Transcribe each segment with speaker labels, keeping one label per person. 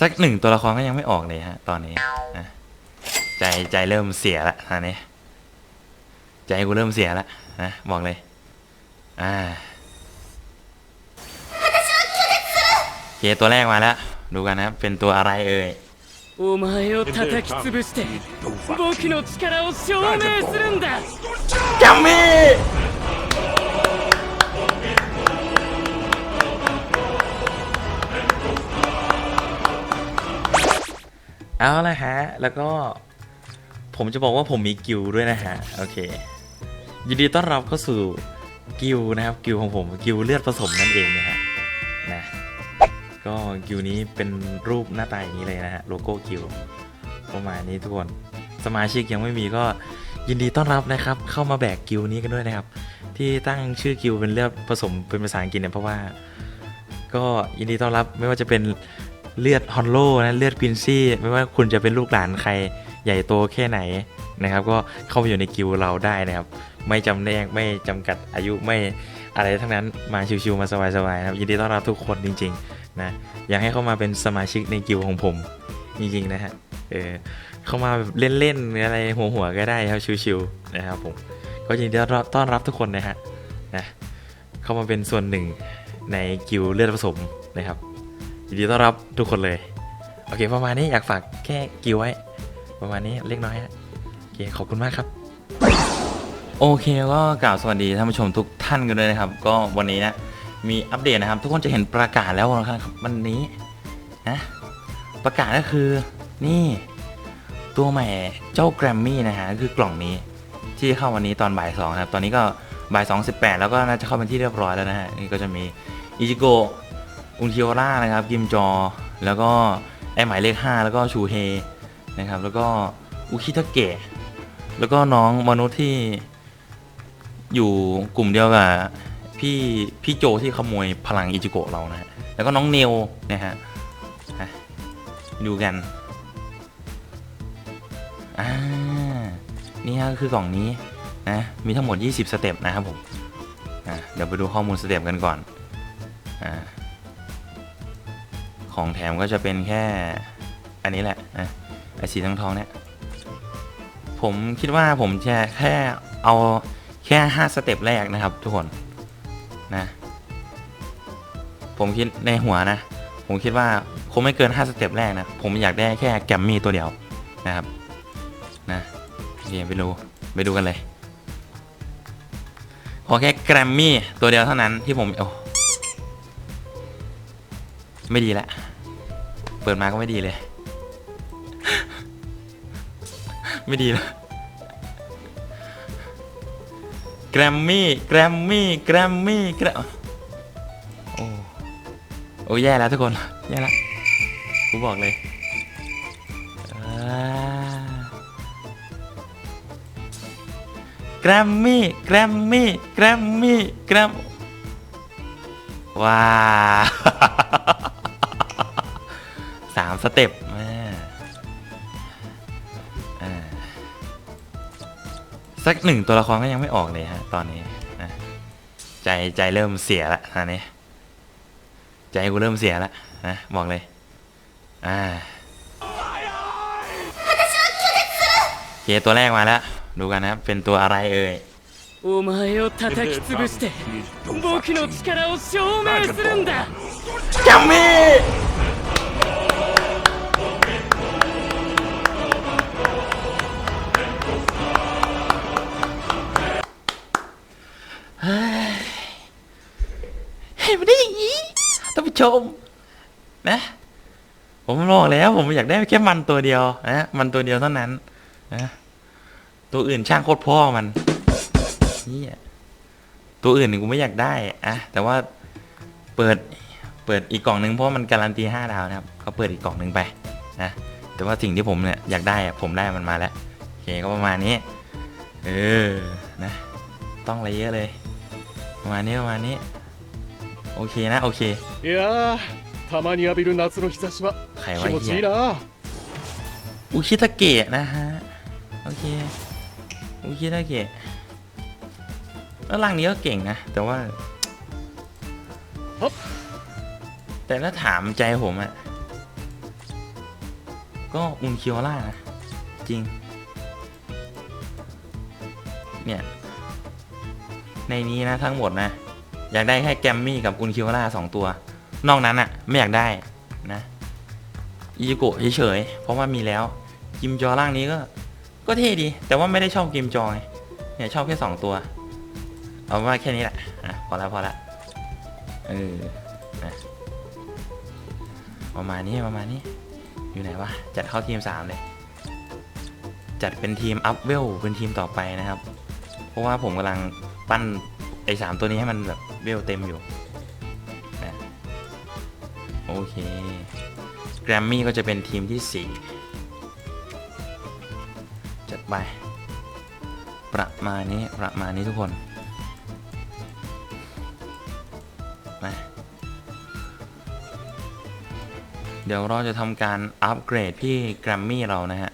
Speaker 1: สักหนึ่งตัวละครก็ยังไม่ออกเลยฮะ ตอนนี้นะใจใจเริ่มเสียละตอนนี้ ใจกูเริ่มเสียละนะบอกเลย อ่าโอเคตัวแรกมาแล้ว ดูกันนะครับเป็นตัวอะไรเอ่ย
Speaker 2: お前を叩き潰して僕の力を証明するんだ
Speaker 1: จัม เอาละฮะ แล้วก็ผมจะบอกว่าผมมีกิลด้วยนะฮะ โอเค ยินดีต้อนรับเข้าสู่กิลนะครับกิลของผมกิลเลือดผสมนั่นเองนะฮะนะก็กิลนี้เป็นรูปหน้าตาอย่างนี้เลยนะฮะโลโก้กิลประมาณนี้ทุกคนสมาชิกยังไม่มีก็ยินดีต้อนรับนะครับ เข้ามาแบกกิลนี้กันด้วยนะครับ ที่ตั้งชื่อกิลเป็นเลือดผสมเป็นภาษาอังกฤษเนี่ยเพราะว่า ก็ยินดีต้อนรับไม่ว่าจะเป็น เลือดฮอนโลนะเลือดควินซี่ไม่ว่าคุณจะเป็นลูกหลานใครใหญ่โตแค่ไหนนะครับ ก็เข้ามาอยู่ในกิลด์เราได้นะครับ ไม่จำแนกไม่จำกัดอายุไม่อะไรทั้งนั้นมาชิวๆมาสบายๆนะครับยินดีต้อนรับทุกคนจริงๆนะอยากให้เข้ามาเป็นสมาชิกในกิลด์ของผมจริงๆนะฮะเออเข้ามาเล่นๆอะไรหัวๆก็ได้ครับชิวๆนะครับผมก็ยินดีต้อนรับทุกคนนะฮะนะเข้ามาเป็นส่วนหนึ่งในกิลด์เลือดผสมนะครับ ยินดีต้อนรับทุกคนเลย โอเค ประมาณนี้อยากฝากแค่กิลด์ไว้ ประมาณนี้เล็กน้อยฮะโอเค ขอบคุณมากครับ โอเคก็กล่าวสวัสดีท่านผู้ชมทุกท่านกันด้วยนะครับ ก็วันนี้นะ มีอัปเดตนะครับ ทุกคนจะเห็นประกาศแล้วนะครับวันนี้นะประกาศก็คือนี่ตัวใหม่เจ้าแกรมมี่นะฮะก็คือกล่องนี้ที่เข้าวันนี้ตอนบ่ายสองนะครับ ตอนนี้ก็บ่ายสองสิบแปดแล้วก็น่าจะเข้าเป็นที่เรียบร้อยแล้วนะฮะนี่ก็จะมีอิจิโก อุนทิโอร่านะครับกิมจอ แล้วก็ไอหมายเลข 5 แล้วก็ชูเฮนะครับ แล้วก็อุคิทาเกะแล้วก็น้องมนุษย์ที่อยู่กลุ่มเดียวกับพี่พี่โจที่ขโมยพลังอิจิโกะเรานะฮะแล้วก็น้องเนวนะฮะดูกัน อ่า นี่ฮะคือกล่องนี้นะ มีทั้งหมด 20 สเต็ปนะครับผม อ่า เดี๋ยวไปดูข้อมูลสเต็ปกันก่อน อ่า ของแถมก็จะเป็นแค่อันนี้แหละนะไอสีทองทองๆเนี่ยผมคิดว่าผมจะแค่เอาแค่5สเต็ปแรกนะครับ ทุกคนนะผมคิดในหัวนะ ผมคิดว่าคงไม่เกิน5สเต็ปแรกนะ ผมอยากได้แค่แกมมี่ตัวเดียวนะครับนะโอเคไปดูไปดูกันเลยขอแค่แกรมมี่ตัวเดียวเท่านั้นที่ผมโอ้ ไม่ดีละเปิดมาก็ไม่ดีเลย ไม่ดีลยแกรมมี่แกรมมี่แกรมมี่แกรมโอ้โอ้แย่แล้วทุกคนแย่แล้วกูบอกเลยแกรมมี่แกรมมี่แกรมมี่แกรมว้า สามสเต็ปแม่อ่าสักหนึ่งตัวละครก็ยังไม่ออกเลยฮะ ตอนนี้นะใจใจเริ่มเสียละตอนนี้ ใจกูเริ่มเสียละนะบอกเลย อ่าโอเคตัวแรกมาแล้ว ดูกันนะครับ เป็นตัวอะไรเอ่ย
Speaker 2: お前を叩き潰して僕の力を証明するんだ
Speaker 1: จัมมี่เ ชม นะ ผมบอกแล้ว ผมอยากได้แค่มันตัวเดียวนะมันตัวเดียวเท่านั้นนะตัวอื่นช่างโคตรพ่อมันนี่ตัวอื่นนี่กูไม่อยากได้อะแต่ว่าเปิดเปิดอีกกล่องหนึ่งเพราะมันการันตีห้าดาวนะครับก็เปิดอีกกล่องหนึ่งไปนะแต่ว่าสิ่งที่ผมเนี่ยอยากได้อะผมได้มันมาแล้วโอเคก็ประมาณนี้เออนะ ต้องอะไรเยอะเลย ประมาณนี้ประมาณนี้ โอเคนะโอเค
Speaker 3: いやーたまに浴びる夏の日差しは
Speaker 1: ใคร
Speaker 3: 気
Speaker 1: วะ
Speaker 3: 持ちい
Speaker 1: เฮี
Speaker 3: い
Speaker 1: ย
Speaker 3: な
Speaker 1: อุคิตาเกะนะฮะโอเคอุคิตาเกะแล้วร่างนี้ก็เก่งนะ แต่ว่า แต่ถ้าถามใจผมอะ ก็อุนคิโอล่านะจริง เนี่ย ในนี้นะทั้งหมดนะ อยากได้แค่แกมมี่กับอุนคิโอล่าสองตัว นอกนั้นอะไม่อยากได้นะอิจิโกะเฉยๆเพราะว่ามีแล้วกิมจอร่างนี้ก็ก็เท่ดี แต่ว่าไม่ได้ชอบกิมจอไงเนี่ยชอบแค่สองตัว เอาว่าแค่นี้แหละอะพอแล้วพอละเออนะประมาณนี้ประมาณนี้ อยู่ไหนวะจัดเข้าทีมสามเลย จัดเป็นทีมอัพเวลเป็นทีมต่อไปนะครับ เพราะว่าผมกำลังปั้น ไอ้สามตัวนี้ให้มันแบบเวลเต็มอยู่นะโอเคแกรมมี่ก็จะเป็นทีมที่สี่จัดไป ประมาณนี้ประมาณนี้ทุกคนมาเดี๋ยวเราจะทำการอัปเกรดพี่แกรมมี่เรานะฮะ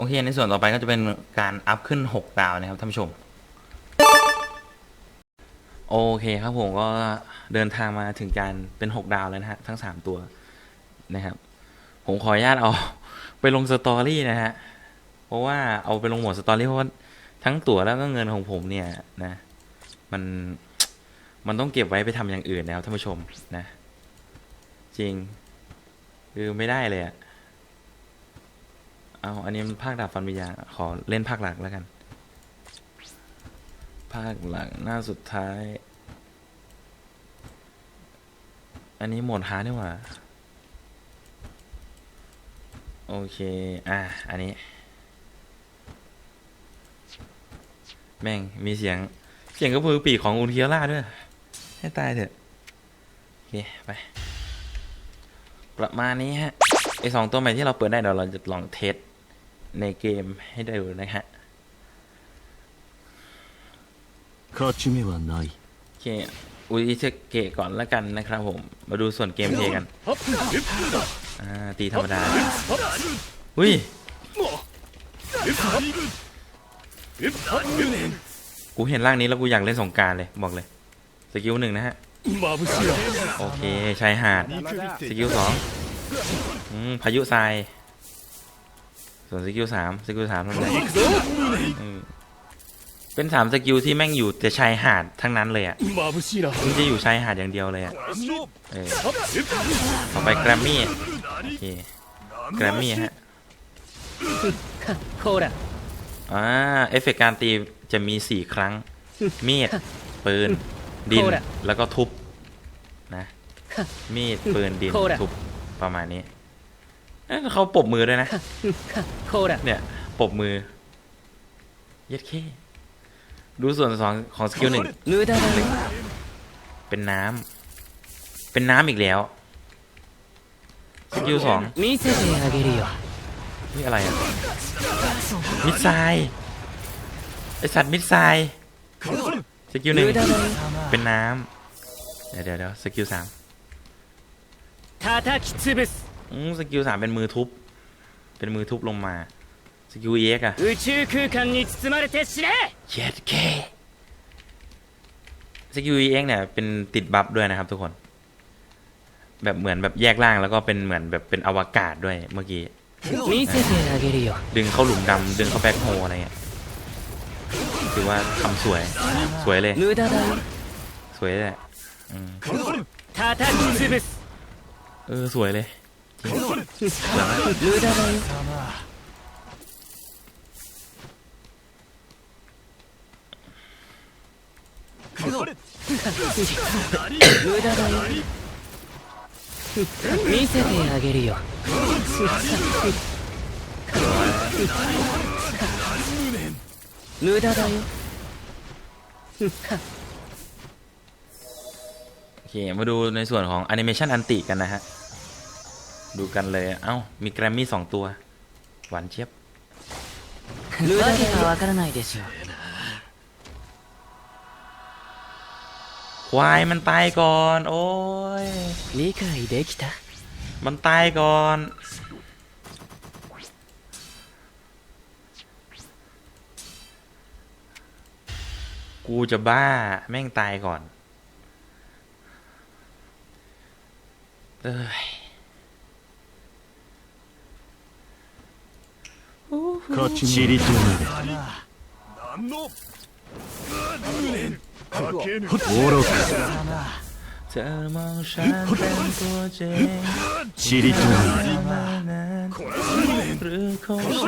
Speaker 1: โอเค ในส่วนต่อไปก็จะเป็นการอัพขึ้น 6 ดาวนะครับท่านผู้ชม โอเคครับผมก็เดินทางมาถึงการเป็น 6 ดาวแล้วนะฮะ ทั้ง 3 ตัวนะครับ ผมขออนุญาตเอาไปลงสตอรี่นะฮะ เพราะว่าเอาไปลงหมวดสตอรี่เพราะว่าทั้งตั๋วแล้วก็เงินของผมเนี่ยนะ มันมันต้องเก็บไว้ไปทำอย่างอื่นนะครับท่านผู้ชมนะ จริง คือไม่ได้เลยอะ เอาอันนี้มันภาคดาบฟันวิญญาขอเล่นภาคหลักแล้วกัน ภาคหลักหน้าสุดท้าย อันนี้โหมดฮาร์ดนี่หว่า โอเค อะ อันนี้ แม่ง มีเสียง เสียงกระพือปีกของอุนเคียร่าด้วย ให้ตายเถอะ โอเค ไป ประมาณนี้ฮะไอสองตัวใหม่ที่เราเปิดได้เดี๋ยวเราจะลองเทส ในเกมให้ได้ดูนะฮะโอเคอุยเชเกะก่อนละกันนะครับผม มาดูส่วนเกมเพย์กันตีธรรมดาอุ้ยกูเห็นร่างนี้แล้วกูอยากเล่นสงการเลยบอกเลย สกิลหนึ่งนะฮะ โอเคชายหาด สกิลสองพายุทราย ส่วนสกิลสามสกิลสามทำอะไรเป็นสามสกิลที่แม่งอยู่แต่ชายหาดทั้งนั้นเลยอะมันจะอยู่ชายหาดอย่างเดียวเลยอะเออต่อไปแกรมมี่โอเคแกรมมี่ฮะ
Speaker 2: โคด
Speaker 1: อ่าเอฟเฟกการตีจะมีสี่ครั้ง มีดปืน ดิน แล้วก็ทุบนะ มีดปืนดินทุบประมาณนี้ เอ้ยเขาปรบมือด้วยนะ
Speaker 2: ほら
Speaker 1: เนี่ยปรบมือ เย็ดเค ดูส่วนสองของสกิลหนึ่ง
Speaker 2: 無駄だよ
Speaker 1: เป็นน้ำ เป็นน้ำอีกแล้ว สกิลสอง
Speaker 2: 見せてあげるよ
Speaker 1: นี่อะไรอ่ะ มิดไซด์ไอสัตว์มิดไซด์สกิลหนึ่ง
Speaker 2: 無駄だよ
Speaker 1: เป็นน้ำ เดี๋ยวเดี๋ยวเดี๋ยวสกิลสาม
Speaker 2: 叩き潰す
Speaker 1: อืม สกิลสามเป็นมือทุบ เป็นมือทุบลงมา สกิลเอ็กอะ
Speaker 2: 宇宙空間に包まれて死ね
Speaker 1: เย็ดเคสกิลเอ็กเนี่ยเป็นติดบัฟด้วยนะครับทุกคน แบบเหมือนแบบแยกร่างแล้วก็เป็นเหมือนแบบเป็นอวกาศด้วยเมื่อกี้
Speaker 2: 見せてあげるよ
Speaker 1: ดึงเข้าหลุมดำดึงเข้าแบ็คโฮอะไรเงี้ยถือว่าทำสวย สวยเลย
Speaker 2: 無駄だよ
Speaker 1: สวยเลยแหละอืม
Speaker 2: 叩き潰す
Speaker 1: เออ สวยเลย จริงสวยมาก
Speaker 2: 無駄だよ無駄だよ見せてあげるよ無駄だよ
Speaker 1: โอเค มาดูในส่วนของแอนิเมชันอันติกันนะฮะ ดูกันเลย เอ้า มีแกรมมี่สองตัว หวานเชียบ
Speaker 2: รู้だけかわからないでしょう
Speaker 1: ควายมันตายก่อน โอ้ย
Speaker 2: นี่เคยได้できた
Speaker 1: มันตายก่อน กูจะบ้าแม่งตายก่อน เอ้ย
Speaker 4: 塵となれ
Speaker 1: 何の愚
Speaker 4: か塵となれ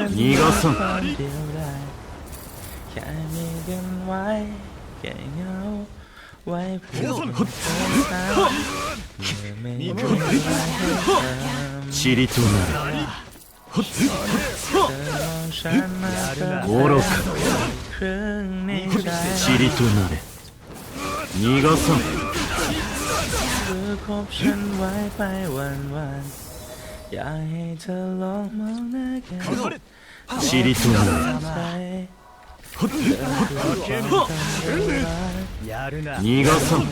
Speaker 4: 逃がさん塵となれ
Speaker 1: เธอมองฉันมาเป็น
Speaker 4: 愚か
Speaker 1: ครึ่งในใจ
Speaker 4: ちりとなれ逃がさん
Speaker 1: เธอคบฉันไว้ไปวันวันๆอยากให้เธอลองมองหน้ากัน
Speaker 4: ちりとなれ
Speaker 1: ใจ
Speaker 4: 逃がさん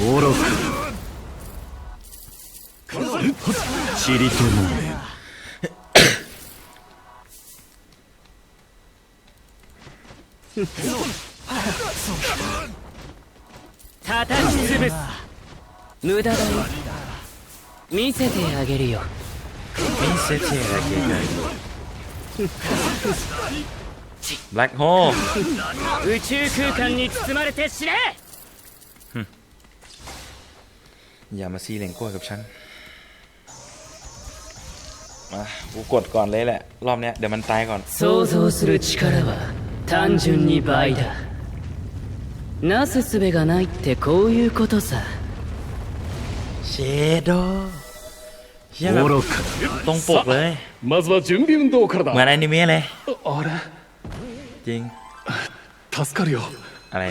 Speaker 4: 愚か ちりとなれ
Speaker 2: 叩き潰す無駄だよ見せてあげるよ
Speaker 1: มิเซเทระเกนแบล็คโฮ
Speaker 2: 宇宙空間に包まれて死ね
Speaker 1: อย่ามาซีเหลงกล้วยกับฉัน มากูกดก่อนเลยแหละ รอบเนี้ยเดี๋ยวมันตายก่อน
Speaker 2: 想像する力は単純に倍だなすすべがないってこういうことさ
Speaker 1: เชโดเชี่ยแบบ
Speaker 4: 愚か
Speaker 1: ตรงปกเลย
Speaker 3: まずは準備運動から
Speaker 1: เหมือน
Speaker 3: だ
Speaker 1: อนิเมะเลย
Speaker 3: あれ
Speaker 1: จริง
Speaker 3: 助かるよ
Speaker 1: อะไร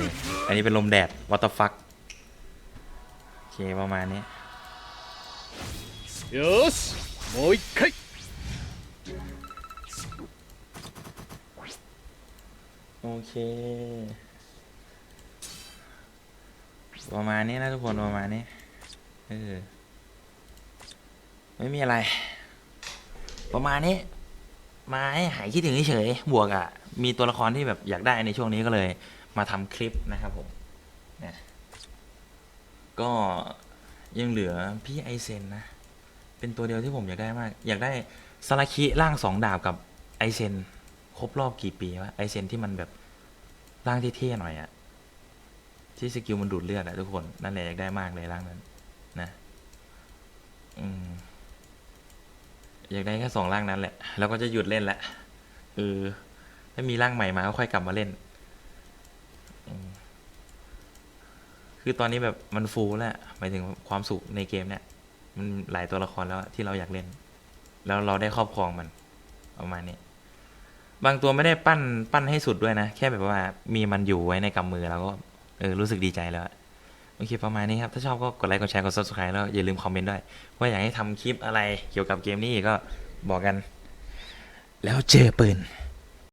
Speaker 1: อันนี้เป็นลมแดดวัตฟักโอเคประมาณนี้
Speaker 3: よーしもう一回
Speaker 1: โอเค ประมาณนี้นะทุกคนประมาณนี้ เออ ไม่มีอะไร ประมาณนี้ มาให้หายคิดถึงเฉยบวกอะ มีตัวละครที่แบบอยากได้ในช่วงนี้ก็เลย มาทำคลิปนะครับผมนี่ยก็ยังเหลือพี่ไอเซนนะ เป็นตัวเดียวที่ผมอยากได้มาก อยากได้สลัคิร่างสองดาบกับไอเซน รบรอบกี่ปีวะไอเซนที่มันแบบร่างเท่ๆหน่อยอะที่สกิลมันดูดเลือดอะทุกคนนั่นแหละอยากได้มากเลยร่างนั้น นะอืมอยากได้แค่สองร่างนั้นแหละ แล้วก็จะหยุดเล่นละเออถ้ามีร่างใหม่มาก็ค่อยกลับมาเล่นคือตอนนี้แบบมันฟูลแล้วหมายถึงความสุขในเกมเนี่ย มันหลายตัวละครแล้วที่เราอยากเล่น แล้วเราได้ครอบครองมันประมาณนี้ บางตัวไม่ได้ปั้นปั้นให้สุดด้วยนะ แค่แบบว่ามีมันอยู่ไว้ในกำมือเราก็เออรู้สึกดีใจแล้วโอเคประมาณนี้ครับ ถ้าชอบก็กดไลค์กดแชร์กด subscribe แล้วอย่าลืมคอมเมนต์ด้วย ว่าอยากให้ทำคลิปอะไรเกี่ยวกับเกมนี้กก็บอกกัน แล้วเจอปืน